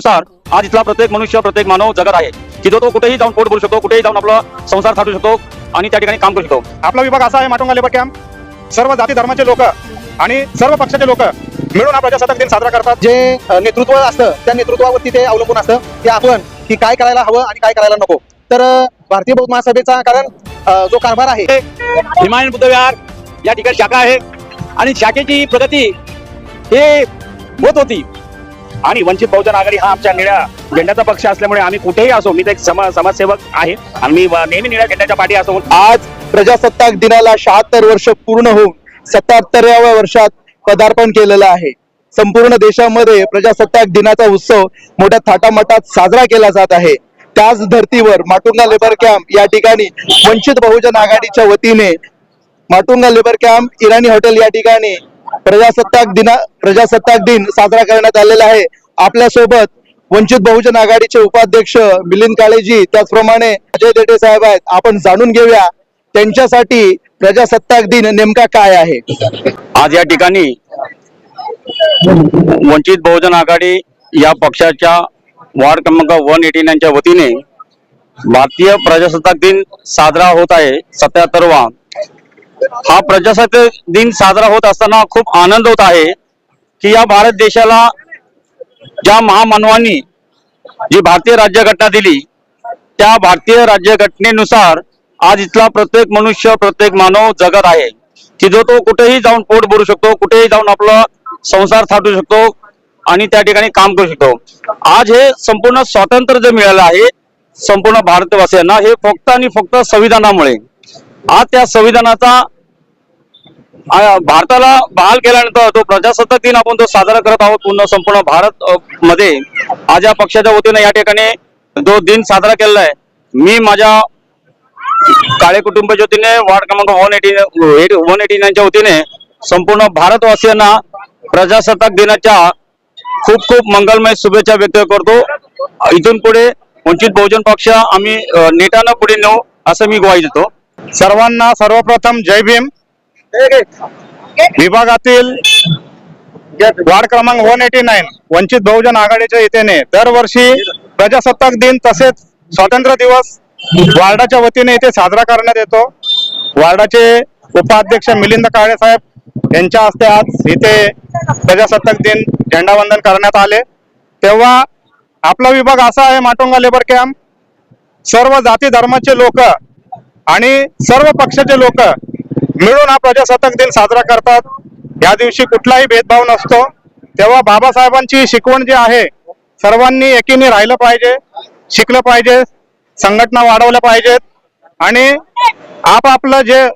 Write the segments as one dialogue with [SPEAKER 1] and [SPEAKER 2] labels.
[SPEAKER 1] नुसार आज इथला प्रत्येक मनुष्य प्रत्येक मानव जगत आहे. की जो तो कुठेही जाऊन पोट भरू शकतो कुठेही जाऊन आपला संसार थाटू शकतो आणि त्या ठिकाणी काम करू शकतो.
[SPEAKER 2] आपला विभाग असा आहे माटुंगा लेबर कॅम्प. सर्व जाती धर्माचे लोक आणि सर्व पक्षाचे लोक मिळून हा प्रजासत्ताक दिन साजरा करतात.
[SPEAKER 3] जे नेतृत्व असतं त्या नेतृत्वावरती ते अवलंबून असतं की आपण की काय करायला हवं आणि काय करायला नको. तर भारतीय बौद्ध महासभेचा कारण जो कारभार आहे
[SPEAKER 1] हिमायन बुद्धविहार या ठिकाणी शाखा आहे. आणि शाखेची प्रगती हे होत होती. आणि वंचित बहुजन आघाडी हा आमच्या निळ्या झेंड्याचा पक्ष असल्यामुळे आम्ही कुठेही असो मी तर एक समाजसेवक आहे. आणि मी नेहमी निळ्या झेंड्याच्या पाठी असो.
[SPEAKER 3] आज प्रजासत्ताक दिनाला शहात्तर वर्ष पूर्ण होऊन सत्याहत्तराव्या वर्षात पदार्पण केलेलं आहे. संपूर्ण देशामध्ये प्रजासत्ताक दिनाचा उत्सव मोठ्या थाटामाटात साजरा केला जात आहे. त्याच धर्तीवर माटुंगा लेबर कॅम्प या ठिकाणी वंचित बहुजन आघाडीच्या वतीने Matunga labour camp Irani hotel या ठिकाणी प्रजासत्ताक दिना प्रजासत्ताक दिन साजरा करण्यात आलेला आहे. आपल्यासोबत वंचित बहुजन आघाडीचे उपाध्यक्ष मिलिंद काळेजी त्याचप्रमाणे अजय देठे साहेब आहेत. आपण जाणून घेऊया त्यांच्यासाठी प्रजासत्ताक दिन नेमका काय आहे.
[SPEAKER 1] आज या ठिकाणी वंचित बहुजन आघाडी या पक्षाच्या वार्ड क्रमांक वन एटी नाईनच्या वतीने भारतीय प्रजासत्ताक दिन साजरा होत आहे. सत्याहत्तरवा हा प्रजासत्ताक दिन साजरा होत असताना खूप आनंद होत आहे की या भारत देशाला ज्या महामानवांनी जी भारतीय राज्यघटना दिली त्या भारतीय राज्यघटनेनुसार आज इथला प्रत्येक मनुष्य प्रत्येक मानव जगत आहे. की जो तो कुठेही जाऊन पोट भरू शकतो कुठेही जाऊन आपला संसार थाटू शकतो आणि त्या ठिकाणी काम करू शकतो. आज हे संपूर्ण स्वातंत्र्य जे मिळालं आहे संपूर्ण भारतवासियांना हे फक्त आणि फक्त संविधानामुळे आज त्या संविधानाचा भारताला बहाल केल्यानंतर तो प्रजासत्ताक दिन आपण तो साजरा करत आहोत पूर्ण संपूर्ण भारत मध्ये. आज या पक्षाच्या वतीने या ठिकाणी जो दिन साजरा केलेला आहे. मी माझ्या काळे कुटुंबाच्या वतीने वार्ड क्रमांक वन एटी वन एटी नाईनच्या वतीने संपूर्ण भारतवासियांना प्रजासत्ताक दिनाच्या खूप खूप मंगलमय शुभेच्छा व्यक्त करतो. इथून पुढे वंचित बहुजन पक्ष आम्ही नेटानं पुढे नेऊ असं मी ग्वाही देतो.
[SPEAKER 2] सर्वांना सर्वप्रथम जय भीम. विभागातील वार्ड क्रमांक one eighty nine Vanchit Bahujan आघाडीच्या इथेने दरवर्षी प्रजासत्ताक दिन तसेच स्वातंत्र्य दिवस वार्डाच्या वतीने इथे साजरा करण्यात येतो. वार्डाचे उपाध्यक्ष मिलिंद काळे साहेब यांच्या हस्ते आज इथे प्रजासत्ताक दिन झेंडावंदन करण्यात आले. तेव्हा आपला विभाग असा आहे माटोंगा लेबर कॅम्प सर्व जाती धर्माचे लोक आणि सर्व पक्षाचे लोक मिळून हा प्रजासत्ताक दिन साजरा करतात. या दिवशी कुठलाही भेदभाव नसतो. तेव्हा बाबासाहेबांची शिकवण जी आहे सर्वांनी एकीने राहिलं पाहिजे शिकलं पाहिजे संघटना वाढवल्या पाहिजेत आणि आपापलं जे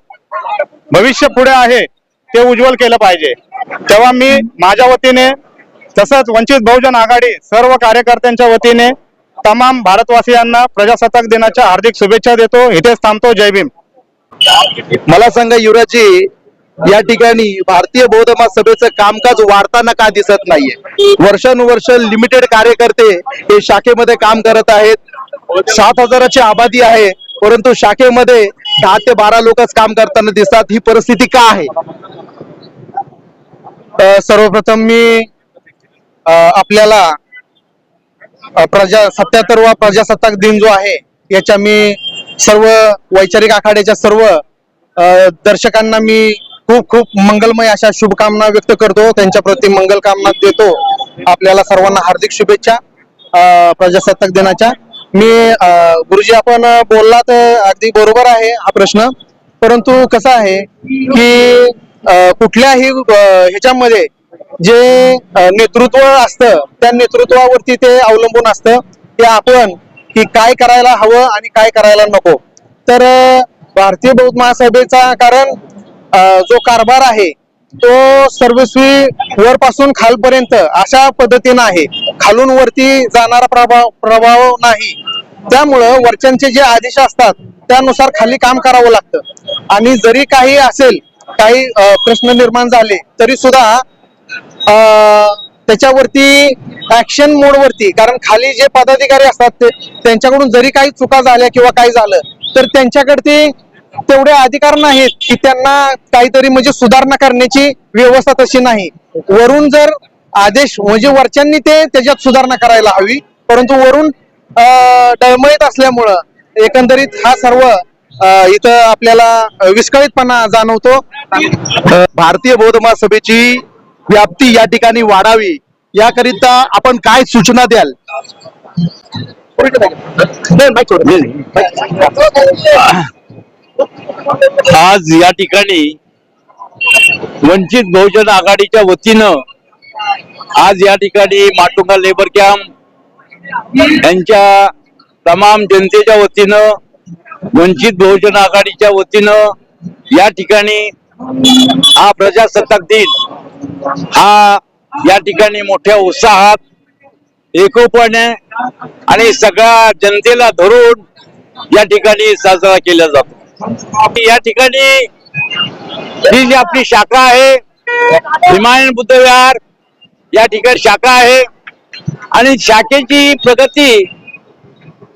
[SPEAKER 2] भविष्य पुढे आहे ते उज्ज्वल केलं पाहिजे. तेव्हा मी माझ्या वतीने तसंच वंचित बहुजन आघाडी सर्व कार्यकर्त्यांच्या वतीने तमाम भारतवासियांना प्रजासत्ताक दिनाच्या हार्दिक शुभेच्छा देतो. इथेच थांबतो. जय भीम.
[SPEAKER 3] मला सांगा युवराजी या ठिकाणी भारतीय बौद्ध महासभेचं कामकाज वाढताना का दिसत नाहीये? वर्षानुवर्ष लिमिटेड कार्यकर्ते हे शाखेमध्ये काम करत आहेत. सात हजाराची आबादी आहे परंतु शाखेमध्ये दहा ते बारा लोकच काम करताना दिसतात. ही परिस्थिती का आहे?
[SPEAKER 2] सर्वप्रथम मी आपल्याला प्रजा सत्याहत्तरवा प्रजासत्ताक दिन जो आहे याच्या मी सर्व वैचारिक आखाड्याच्या सर्व दर्शकांना मी खूप खूप मंगलमय अशा शुभकामना व्यक्त करतो. त्यांच्या प्रति मंगलकामना देतो. आपल्याला सर्वांना हार्दिक शुभेच्छा प्रजासत्ताक दिनाच्या. मी अ, गुरुजी आपण बोललात अगदी बरोबर आहे हा प्रश्न. परंतु कसं आहे की कुठल्याही ह्याच्यामध्ये जे नेतृत्व असतं त्या नेतृत्वावरती ते अवलंबून असतं. की आपण की काय करायला हवं आणि काय करायला नको. तर भारतीय बौद्ध महासभेचा कारण जो कारभार आहे तो सर्वस्वी वरपासून खालपर्यंत अशा पद्धतीनं आहे. खालून वरती जाणारा प्रभाव प्रभाव नाही. त्यामुळं वरच्यांचे जे आदेश असतात त्यानुसार खाली काम करावं लागतं. आणि जरी काही असेल काही प्रश्न निर्माण झाले तरी सुद्धा त्याच्यावरती ऍक्शन मोड वरती कारण खाली जे पदाधिकारी असतात ते त्यांच्याकडून जरी काही चुका झाल्या किंवा काही झालं तर त्यांच्याकडे तेवढे अधिकार नाहीत की त्यांना काहीतरी म्हणजे सुधारणा करण्याची व्यवस्था तशी नाही. वरून जर आदेश म्हणजे वरच्यांनी ते त्याच्यात सुधारणा करायला हवी परंतु वरून डळमळीत असल्यामुळं एकंदरीत हा सर्व इथं आपल्याला विस्कळीतपणा जाणवतो.
[SPEAKER 3] भारतीय बौद्ध महासभेची व्याप्ती या ठिकाणी वाढावी याकरिता आपण काय सूचना द्याल?
[SPEAKER 4] आज या ठिकाणी वंचित बहुजन आघाडीच्या वतीनं आज या ठिकाणी माटुंगा लेबर कॅम्प यांच्या तमाम जनतेच्या वतीनं वंचित बहुजन आघाडीच्या वतीनं या ठिकाणी हा प्रजासत्ताक दिन हा या ठिकाणी मोठ्या उत्साहात एकोपणे आणि सगळ्या जनतेला धरून या ठिकाणी साजरा केला जातो. या ठिकाणी ही जी आपली शाखा आहे हिमायन बुद्ध विहार या ठिकाणी शाखा आहे. आणि शाखेची प्रगती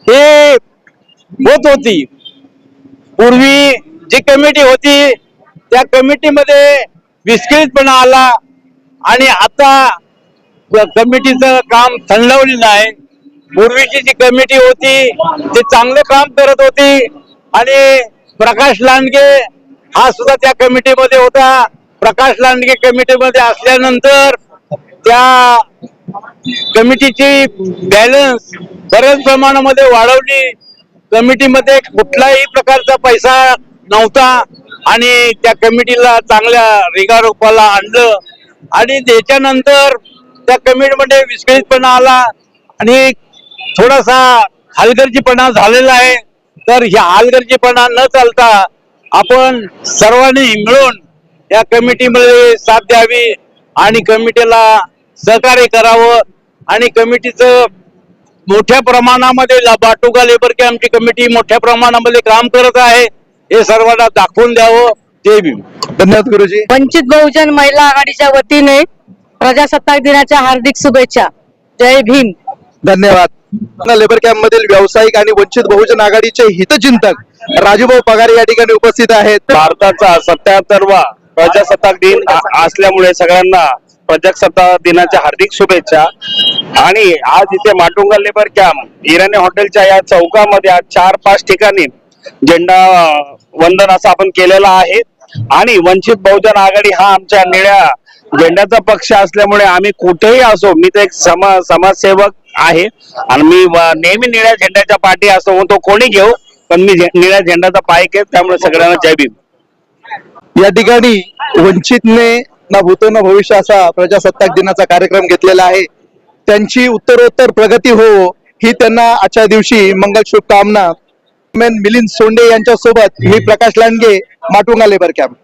[SPEAKER 4] हे होत होती. पूर्वी जी कमिटी होती त्या कमिटीमध्ये विस्कळीतपणा आला आणि आता कमिटीचं काम थंडवलेलं आहे. पूर्वीची जी कमिटी होती ती चांगलं काम करत होती आणि प्रकाश लांडगे हा सुद्धा त्या कमिटीमध्ये होता. प्रकाश लांडगे कमिटीमध्ये असल्यानंतर त्या कमिटीची बॅलन्स बऱ्याच प्रमाणामध्ये वाढवली. कमिटीमध्ये कुठलाही प्रकारचा पैसा नव्हता. आणि त्या कमिटीला चांगल्या रिगारोपाला आणलं. आणि त्याच्यानंतर त्या कमिटीमध्ये विस्कळीतपणा आला आणि थोडासा हलगर्जीपणा झालेला आहे. तर ह्या हलगर्जीपणा न चालता आपण सर्वांनी मिळून या कमिटीमध्ये साथ द्यावी आणि कमिटीला सहकार्य करावं. आणि कमिटीचं मोठ्या प्रमाणामध्ये ला- बाटुगा लेबर कॅम्पची कमिटी मोठ्या प्रमाणामध्ये काम करत आहे. हे सर्वांना दाखवून द्यावं. ते बी
[SPEAKER 3] धन्यवाद गुरुजी.
[SPEAKER 5] वंचित बहुजन महिला आघाडीच्या वतीने प्रजासत्ताक दिनाच्या हार्दिक शुभेच्छा. जय भीम.
[SPEAKER 3] धन्यवाद. लेबर कॅम्प मधील व्यावसायिक आणि वंचित बहुजन आघाडीचे हितचिंतक राजूभाऊ पगारे या ठिकाणी उपस्थित आहेत.
[SPEAKER 4] भारताचा सत्याहत्तरवा प्रजासत्ताक दिन असल्यामुळे सगळ्यांना प्रजासत्ताक दिनाच्या हार्दिक शुभेच्छा. आणि आज इथे माटुंगा लेबर कॅम्प इराणी हॉटेलच्या या चौकामध्ये आज चार पाच ठिकाणी झेंडा वंदन असं आपण केलेलं आहे. आणि वंचित बहुजन आघाडी हा आमच्या निळ्या झेंड्याचा पक्ष असल्यामुळे आम्ही कुठेही असो मी तर एक समाज समाजसेवक आहे. आणि मी नेहमी निळ्या झेंड्याच्या पाठी असो तो कोणी घेऊ पण मी निळ्या झेंड्याचा पायक आहे त्यामुळे सगळ्यांना जय भीम.
[SPEAKER 3] या ठिकाणी वंचितने ना भूतो ना भविष्य असा प्रजासत्ताक दिनाचा कार्यक्रम घेतलेला आहे. त्यांची उत्तरोत्तर प्रगती हो ही त्यांना आजच्या दिवशी मंगल शुभकामना मिलिंद सोंडे यांच्यासोबत मी प्रकाश लांडगे माटुंगा लेबर कॅम्प